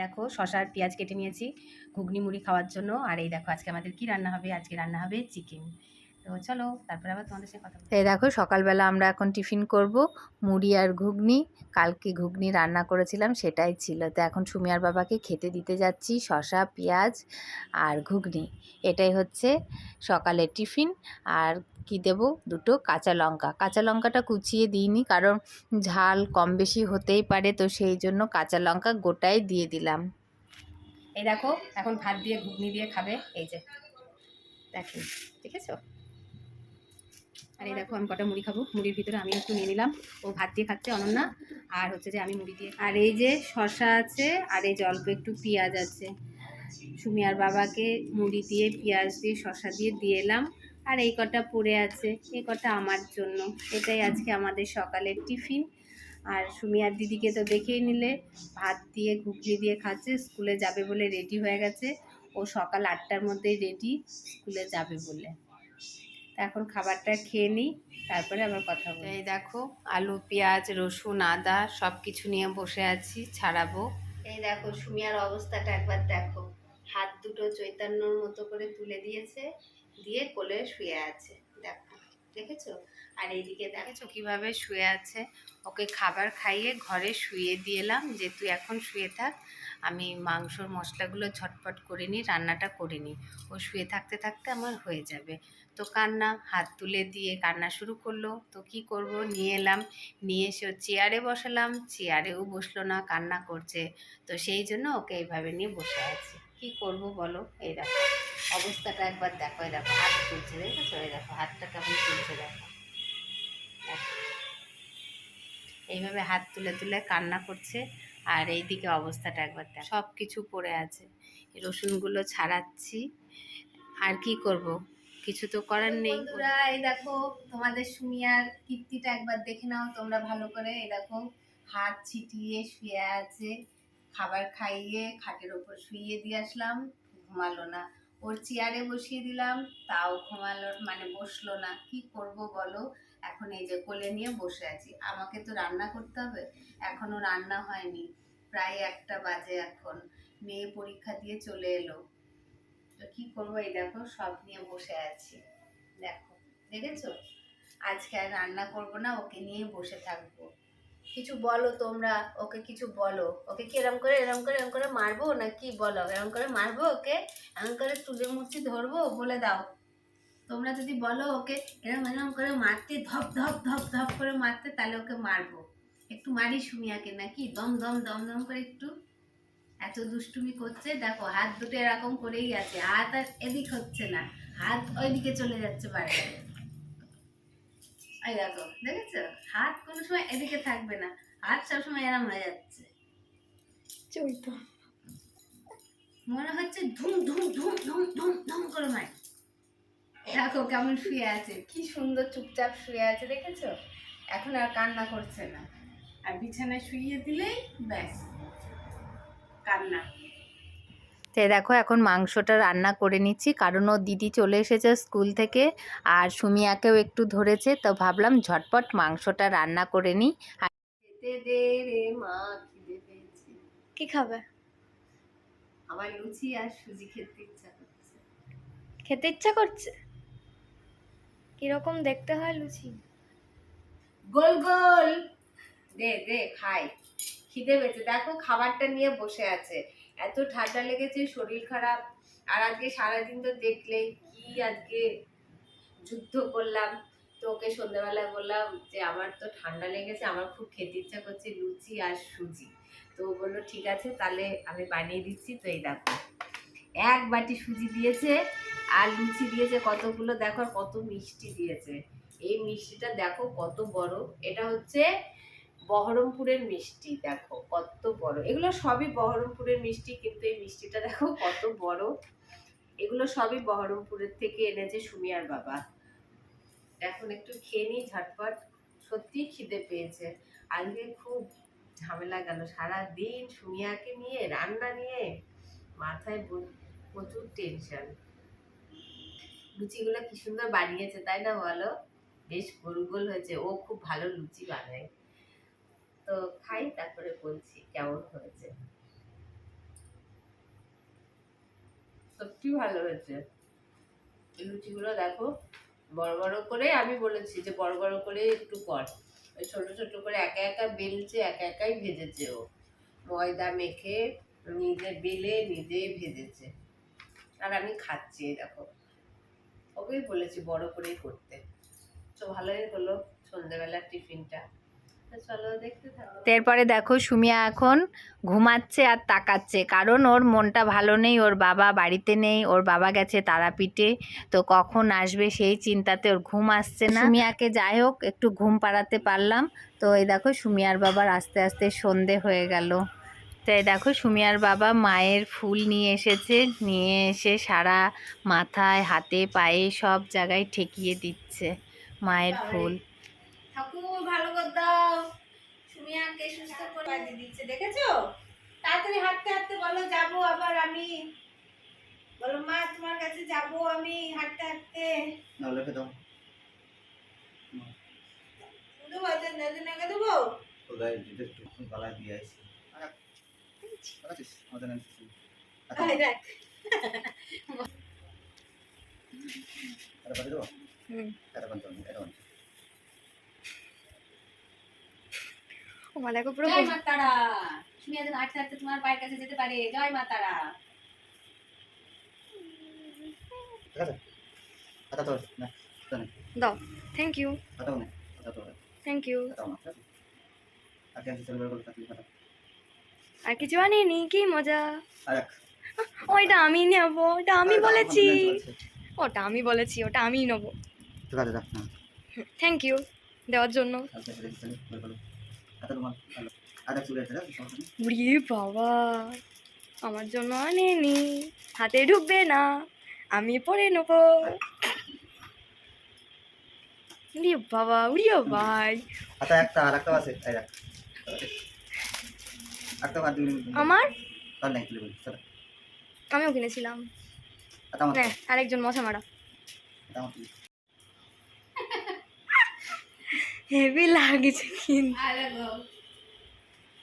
দেখো, শশার পেঁয়াজ কেটে নিয়েছি, ঘুগনি মুড়ি খাওয়ার জন্য। আর এই দেখো, আজকে আমাদের কি রান্না হবে? আজকে রান্না হবে চিকেন তো চলো তারপরে আবার তোমাদের সাথে কথা এই দেখো সকালবেলা আমরা এখন টিফিন করব। মুড়ি আর ঘুগনি কালকে ঘুগনি রান্না করেছিলাম সেটাই ছিল। তো এখন সুমিয়ার বাবাকে খেতে দিতে যাচ্ছি শসা পেঁয়াজ আর ঘুগনি। এটাই হচ্ছে সকালের টিফিন। আর কি দেব? দুটো কাঁচা লঙ্কা। কাঁচা লঙ্কাটা কুচিয়ে দিইনি কারণ ঝাল কম বেশি হতেই পারে তো সেই জন্য কাঁচা লঙ্কা গোটাই দিয়ে দিলাম। এই দেখো এখন ভাত দিয়ে ঘুগনি দিয়ে খাবে এই যে। দেখি ঠিক দেখেছ? আর এই দেখো আমি কটা মুড়ি খাব। মুড়ির ভিতরে আমি একটু নিয়ে নিলাম। ও ভাত দিয়ে খাচ্ছে অনন্যা। আর হচ্ছে যে আমি মুড়ি দিয়ে আর এই যে শশা আছে আর এই যে একটু পেঁয়াজ আছে। সুমি আর বাবাকে মুড়ি দিয়ে, পেঁয়াজ দিয়ে শশা দিয়ে দিয়ে এলাম। আর এই কটা পড়ে আছে। এই কটা আমার জন্য। এটাই আজকে আমাদের সকালের টিফিন। আর সুমি আর দিদিকে তো দেখেই নিলে। ভাত দিয়ে, ঘুগনি দিয়ে খাচ্ছে। স্কুলে যাবে বলে রেডি হয়ে গেছে। ও সকাল আটটার মধ্যেই রেডি স্কুলে যাবে বলে। এখন খাবারটা খেয়ে নিই তারপরে আবার কথা বলি। এই দেখো আলু পেঁয়াজ রসুন আদা সব কিছু নিয়ে বসে আছি ছাড়াবো। এই দেখো সুমিয়ার অবস্থাটা একবার দেখো। হাত দুটো চৈতন্যর মতো করে তুলে দিয়েছে দিয়ে কোলে শুয়ে আছে। দেখো দেখেছ? আর এইদিকে দেখেছ কীভাবে শুয়ে আছে? ওকে খাবার খাইয়ে ঘরে শুয়ে দিয়েলাম যে তুই এখন শুয়ে থাক আমি মাংসর মশলাগুলো ঝটপট করে নিই, রান্নাটা করে নিই। ও শুয়ে থাকতে থাকতে আমার হয়ে যাবে। তো কান্না হাত তুলে দিয়ে কান্না শুরু করল। তো কি করব? নিয়ে এলাম। নিয়ে এসে ওর চেয়ারে বসালাম। চেয়ারেও বসল না, কান্না করছে। তো সেই জন্য ওকে এইভাবে নিয়ে বসে আছি। কি করব বলো? এই দেখো, অবস্থাটা একবার দেখো, এই দেখো, হাত তুলছে, দেখেছ? এই দেখো, হাতটা কেমন তুলছে দেখো। এইভাবে হাত তুলে তুলে কান্না করছে। আর এইদিকে অবস্থাটা একবার দেখ। সব কিছু পড়ে আছে। রসুনগুলো ছাড়াচ্ছি। আর কি করব? কিছু তো করার নেই। বন্ধুরা, এই দেখো, তোমাদের সুমিয়ার কীর্তিটা একবার দেখে নাও। তোমরা ভালো করে, এই দেখো, হাত ছিটিয়ে শুয়ে আছে। খাবার খাইয়ে, খাটের ওপর শুইয়ে দিয়ে আসলাম। ঘুমালো না। ওর চেয়ারে বসিয়ে দিলাম, তাও ঘুমালো মানে বসল না। কি করব বলো? এখন এই যে কোলে নিয়ে বসে আছি। আমাকে তো রান্না করতে হবে, এখনও রান্না হয়নি। প্রায় একটা বাজে এখন। মেয়ে পরীক্ষা দিয়ে চলে এলো। তো কি করব, এই দেখো, সব নিয়ে বসে আছি। দেখো, দেখেছ? আজকে আর রান্না করব না, ওকে নিয়ে বসে থাকব। কিছু বলো তোমরা, ওকে কিছু বলো। ওকে কি এরম করে এরম করে এরম করে মারবো না কি বলো? এরম করে মারবো ওকে? এরম করে তুলে মুচি ধরবো, বলে দাও। তোমরা যদি বলো ওকে এরম এরম করে মারতে ধপ ধপ ধপ ধপ করে মারতে তাহলে ওকে মারবো। একটু মারি সুমিয়াকে নাকি? দম দম দম দম করে একটু। এত দুষ্টুমি করছে দেখো হাত দুটো এরকম করেই আছে হাত আর এদিক হচ্ছে না হাত ওইদিকে চলে যাচ্ছে বাইরে এই দেখো দেখেছ? হাত কোনো সময় এদিকে থাকবে না হাত সবসময় এরম হয়ে যাচ্ছে। চলতো। মনে হচ্ছে ধুম ধুম ধুম ধুম ধুম ধুম করে মার দেখো কেমন শুয়ে আছে? কি সুন্দর চুপচাপ শুয়ে আছে দেখেছ? এখন আর কান্না করছে না। আর বিছানায় শুইয়ে দিলেই ব্যাস কান্না। তো এই দেখো এখন মাংসটা রান্না করে নিচ্ছি কারণ ও দিদি চলে এসেছে স্কুল থেকে আর সুমিয়াকেও একটু ধরেছে তো ভাবলাম ঝটপট মাংসটা রান্না করে নিই। খেতে দে রে মা খিদে পেয়েছে। কি খাবে? আমার লুচি আর সুজি খেতে ইচ্ছা করছে। খেতে ইচ্ছা করছে? কীরকম দেখতে হয় লুচি? গোল গোল। দে দে, খাই। খিদে পেয়েছে। দেখো খাবারটা নিয়ে বসে আছে। এত ঠান্ডা লেগেছে, শরীর খারাপ। আর আজকে সারাদিন তো দেখলেই কি আজকে যুদ্ধ করলাম। তো ওকে সন্ধ্যাবেলায় বললাম যে, আমার তো ঠান্ডা লেগেছে, আমার খুব খেতে ইচ্ছা করছে লুচি আর সুজি। তো বলল, ঠিক আছে, তাহলে আমি বানিয়ে দিচ্ছি। তো এই দেখো। এক বাটি সুজি দিয়েছে আর লুচি দিয়েছে কতগুলো? দেখো কত মিষ্টি দিয়েছে। এই মিষ্টিটা দেখো কত বড়। এটা হচ্ছে বহরমপুরের মিষ্টি, দেখো কত বড়। এগুলো সবই বহরমপুরের মিষ্টি, কিন্তু এই মিষ্টিটা দেখো কত বড়। এগুলো সবই বহরমপুরের থেকে এনেছে সুমিয়ার বাবা। এখন একটু খেয়ে নিই ঝটপট। সত্যি খিদে পেয়েছে। আজকে খুব ঝামেলা গেল। সারা দিন সুমিয়াকে নিয়ে, রান্না নিয়ে মাথায় প্রচুর টেনশন লুচিগুলো কি সুন্দর বানিয়েছে, তাই না বলো? বেশ গোল গোল হয়েছে। ও খুব ভালো লুচি বানায়। তো খাই, তারপরে বলছি কেমন হয়েছে। সত্যি ভালো হয়েছে। লুচিগুলো দেখো, বড় বড় করে আমি বলেছি যে বড় বড় করে একটু কর। ছোট ছোট করে একা একা বেলছে, একা একাই ভেজেছে ও। ময়দা মেখে নিজে বেলে নিজেই ভেজেছে। আর আমি খাচ্ছি এই দেখো। ওকেই বলেছি বড় করেই করতে। তো ভালোই হলো সন্ধ্যেবেলার টিফিনটা। তো চলো দেখতে থাকো। এরপরে দেখো সুমিয়া এখন ঘুমাচ্ছে আর তাকাচ্ছে কারণ ওর মনটা ভালো নেই ওর বাবা বাড়িতে নেই ওর বাবা গেছে তারাপীঠে। তো কখন আসবে সেই চিন্তাতে ওর ঘুম আসছে না। সুমিয়াকে যাই হোক একটু ঘুম পাড়াতে পারলাম। তো এই দেখো সুমিয়ার বাবার আস্তে আস্তে সন্ধে হয়ে গেল। তো এই দেখো সুমিয়ার বাবা মায়ের ফুল নিয়ে এসেছে। নিয়ে এসে সারা মাথায় হাতে পায়ে সব জায়গায় ঠেকিয়ে দিচ্ছে মায়ের ফুল। ঠাকুর ভালো করে দাও। সুমিয়াকে সুস্থ করে দিচ্ছে দেখেছ? তাড়াতাড়ি হাঁটতে হাঁটতে বলো যাব আবার আমি। বলো মা তোমার কাছে যাব আমি হাঁটতে হাঁটতে। নাও লেখে দাও। দেবো দিতে একটু গলায় দিয়ে এই দেখ। পুরো জয় মা তারা হাঁটতে হাঁটতে তোমার পায়ের কাছে যেতে পারে। জয় মা তারা দাও। থ্যাংক ইউ থ্যাংক ইউ আর কিছু আনিনি কি মজা? ওইটা আমি নেব ওটা আমি বলেছি। ওটা আমি বলেছি ওটা আমিই নেব। থ্যাংক ইউ দেওয়ার জন্য। সমস্যা নেই? উড়িয়ে বাবা আমার জন্য আনেনি। হাতে ঢুকবে না আমি পরে নেব। উড়িয়ে বাবা উড়িয়ে ভাই। হাতা একটা আর একটা আছে এই দেখ একটা বাদ দিবি আমার? তার নাই তুলে বলি চল। আমিও কিনেছিলাম। হ্যাঁ আরেকজন মশা মারা। হেভি লাগছে কিন্তু।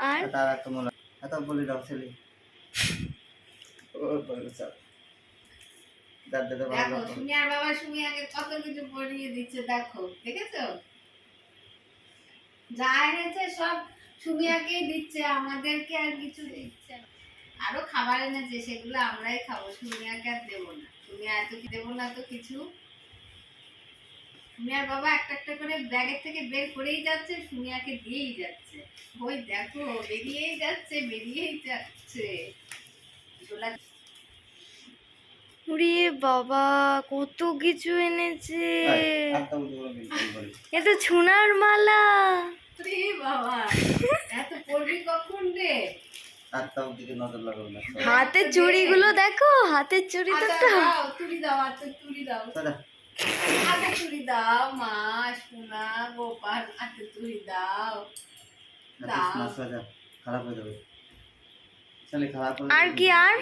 আর? হাতা আর মনে হাতা বলি দাও ছেলে। ও বলে চল। দাদ দাদা ভালো সুমিয়ার বাবা সুমিয়াকে কত কিছু পরিয়ে দিচ্ছে দেখো দেখেছ? যা এনেছে সব সুমিয়াকেই দিচ্ছে আমাদেরকে আর কিছু দিচ্ছে না। আরও খাবার এনেছে সেগুলো আমরাই খাব সুমিয়াকে আর দেবো না। সুমিয়া এত কি দেবো না তো কিছু? সুমিয়ার বাবা একটা একটা করে ব্যাগের থেকে বের করেই যাচ্ছে সুমিয়াকে দিয়েই যাচ্ছে। ওই দেখো বেরিয়েই যাচ্ছে বেরিয়েই যাচ্ছে। উড়িয়ে বাবা কত কিছু এনেছে। এ তো সোনার মালা। বাবা। এত পড়বি কখন রে? হাতটা দিকে নজর হাতের দেখো হাতের চুড়ি তো আচ্ছা, দাও তুলি দাও হাতে তুলি দাও। হাতে তুলি দাও মা সোনা গোপাল হাতে তুলি দাও। খারাপ হয়ে যাবে। আর কি আর?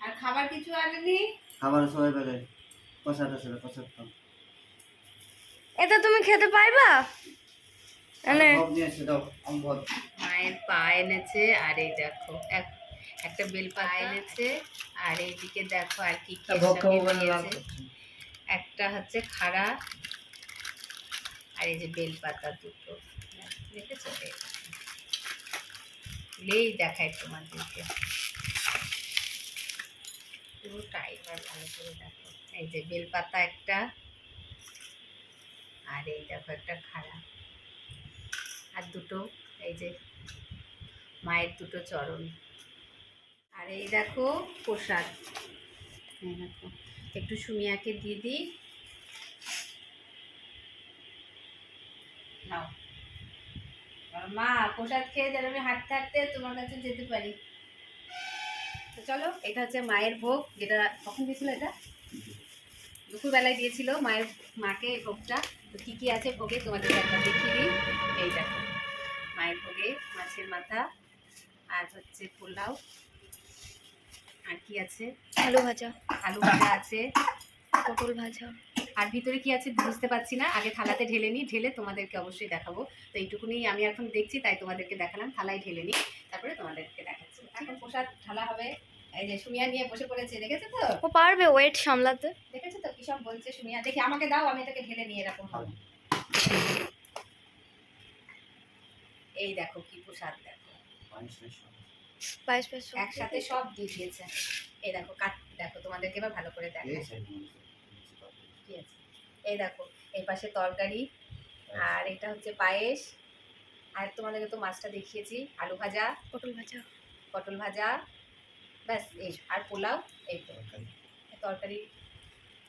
আর খাবার কিছু আনেনি? খাবার সবাই পেলে। পয়সা আছে পয়সা এটা তুমি খেতে পাইবা? মায়ের পা এনেছে আর এই দেখো এক- একটা বেলপাতা এনেছে। আর এইদিকে দেখো আর কি কি একটা বলে হচ্ছে খাড়া আর এই যে বেলপাতা দুটো। দেখেছ। খুলেই দেখায় তোমাদেরকে। পুরোটাই ভালো করে দেখো। এই যে বেলপাতা একটা আর এই দেখো একটা খাড়া। আর দুটো, এই যে মায়ের দুটো চরণ। আর এই দেখো প্রসাদ। দেখো, একটু সুমিয়াকে দিয়ে দিই। মা, প্রসাদ খেয়ে যেন আমি হাঁটতে হাঁটতে তোমার কাছে যেতে পারি। তো চলো, এটা হচ্ছে মায়ের ভোগ, যেটা কখন দিয়েছিল এটা? দুপুরবেলায় দিয়েছিল মায়ের, মাকে ভোগটা। তো কী কী আছে ভোগে তোমাদের একবার দেখিয়ে দিই। এই দেখো। মায়ের ভোগে মাছের মাথা আর হচ্ছে পোলাও। আর কি আছে? আলু ভাজা। আলু ভাজা আছে। পটল ভাজা। আর ভিতরে কি আছে বুঝতে পারছি না। আগে থালাতে ঢেলে নিই। ঢেলে তোমাদেরকে অবশ্যই দেখাবো। তো এইটুকুনি আমি এখন দেখছি তাই তোমাদেরকে দেখালাম। থালায় ঢেলে নিই। তারপরে তোমাদেরকে দেখাচ্ছি। এখন প্রসাদ ঢালা হবে। এই যে সুমিয়া নিয়ে বসে পড়েছে দেখেছ তো? ও পারবে ওয়েট সামলাতে। দেখেছ তো কি সব বলছে সুমিয়া? দেখি আমাকে দাও আমি এটাকে ঢেলে নিয়ে এরকম হবে। এই দেখো কি প্রসাদ দেখো। একসাথে সব দিয়ে দিয়েছে এই দেখো কাট দেখো তোমাদেরকে এবার ভালো করে দেখো এই side মনে হচ্ছে। কি আছে। এই দেখো এই পাশে তরকারি আর এটা হচ্ছে পায়েস। আর তোমাদেরকে তো মাছটা দেখিয়েছি আলু ভাজা পটল ভাজা। পটল ভাজা ব্যাস এই আর পোলাও এই তরকারি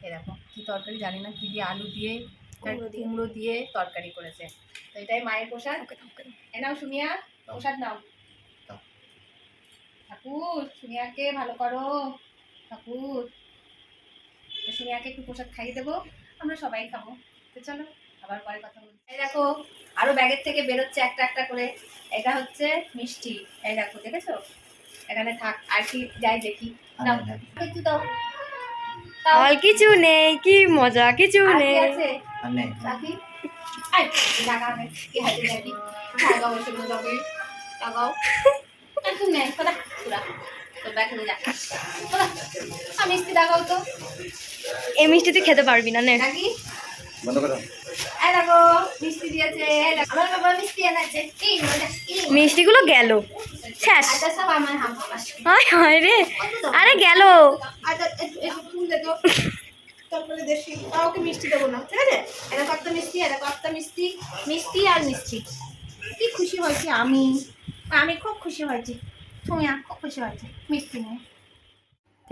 এই দেখো কি তরকারি জানি না কি দিয়ে আলু দিয়ে কুমড়ো দিয়ে। তরকারি করেছে। তো এটাই মায়ের প্রসাদ। এ নাও সুমিয়া প্রসাদ নাও। ঠাকুর সুমিয়াকে ভালো করো। ঠাকুর। সুমিয়াকে একটু প্রসাদ খাইয়ে দেবো। আমরা সবাই খাব। তো চলো আবার পরে কথা বলছি। এই দেখো আরও ব্যাগের থেকে বেরোচ্ছে একটা একটা করে। এটা হচ্ছে মিষ্টি। এই দেখো দেখেছ? এখানে থাক আর কি যাই দেখি। দাও হ্যাঁ। একটু দাও। আর কিছু নেই কি মজা কিছু নেই। এই মিষ্টি তুই খেতে পারবি না নে। মিষ্টিগুলো গেল। শেষ। হয় হাম হায় হায় রে। আরে গেল। আচ্ছা তারপরে দেশি কাউকে মিষ্টি দেবো না ঠিক আছে? এটা মিষ্টি এটা মিষ্টি মিষ্টি আর মিষ্টি। কি খুশি হয়েছি আমি? আমি খুব খুশি হয়েছি। তুমি খুব খুশি হয়েছি মিষ্টি নিয়ে।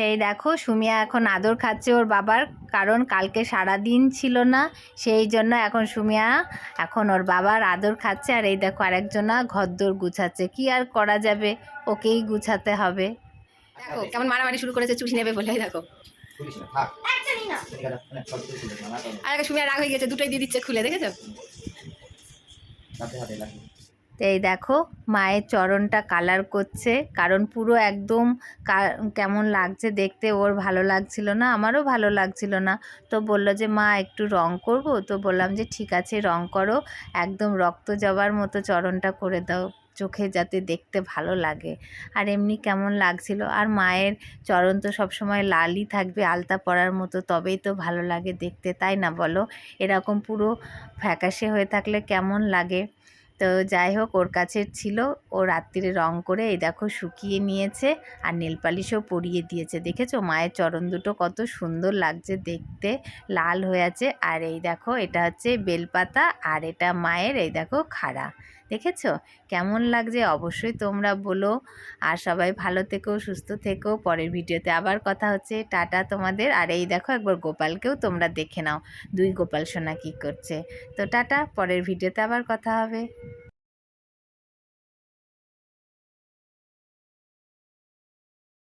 এই দেখো সুমিয়া এখন আদর খাচ্ছে ওর বাবার কারণ কালকে সারা দিন ছিল না সেই জন্য এখন সুমিয়া এখন ওর বাবার আদর খাচ্ছে আর এই দেখো আরেকজনা ঘরদোর গুছাচ্ছে। কি আর করা যাবে? ওকেই গুছাতে হবে। দেখো কেমন মারামারি শুরু করেছে চুষি নেবে বলে দেখো। মানা। আর সুমিয়া রাগ হয়ে গেছে দুটোই দিয়ে দিচ্ছে খুলে দেখেছ। তো এই দেখো, মায়ের চরণটা কালার করছে। কারণ পুরো একদম কেমন লাগছে দেখতে, ওর ভালো লাগছিল না, আমারও ভালো লাগছিল না। তো বলল যে, মা, একটু রং করব? তো বললাম যে, ঠিক আছে, রং করো। একদম রক্ত জবার মতো চরণটা করে দাও। চোখে যাতে দেখতে ভালো লাগে। আর এমনি কেমন লাগছিল। আর মায়ের চরণ তো সবসময় লালই থাকবে, আলতা পরার মতো, তবেই তো ভালো লাগে দেখতে, তাই না বলো? এরকম পুরো ফ্যাকাশে হয়ে থাকলে কেমন লাগে? তো যাই হোক, ওর কাছে ছিল। ও রাত্রিরে রং করে, এই দেখো, শুকিয়ে নিয়েছে আর নেল পালিশও পরিয়ে দিয়েছে। দেখেছ? মায়ের চরণ দুটো কত সুন্দর লাগছে দেখতে। লাল হয়ে আছে। আর এই দেখো, এটা হচ্ছে বেলপাতা আর এটা মায়ের, এই দেখো, খাড়া। দেখেছ? কেমন লাগছে? অবশ্যই তোমরা বলো। আর সবাই ভালো থেকো, সুস্থ থেকো। পরের ভিডিওতে আবার কথা হচ্ছে। টাটা তোমাদের। আর এই দেখো, একবার গোপালকেও তোমরা দেখে নাও। দুই গোপাল সোনা কী করছে। তো টাটা, পরের ভিডিওতে আবার কথা হবে।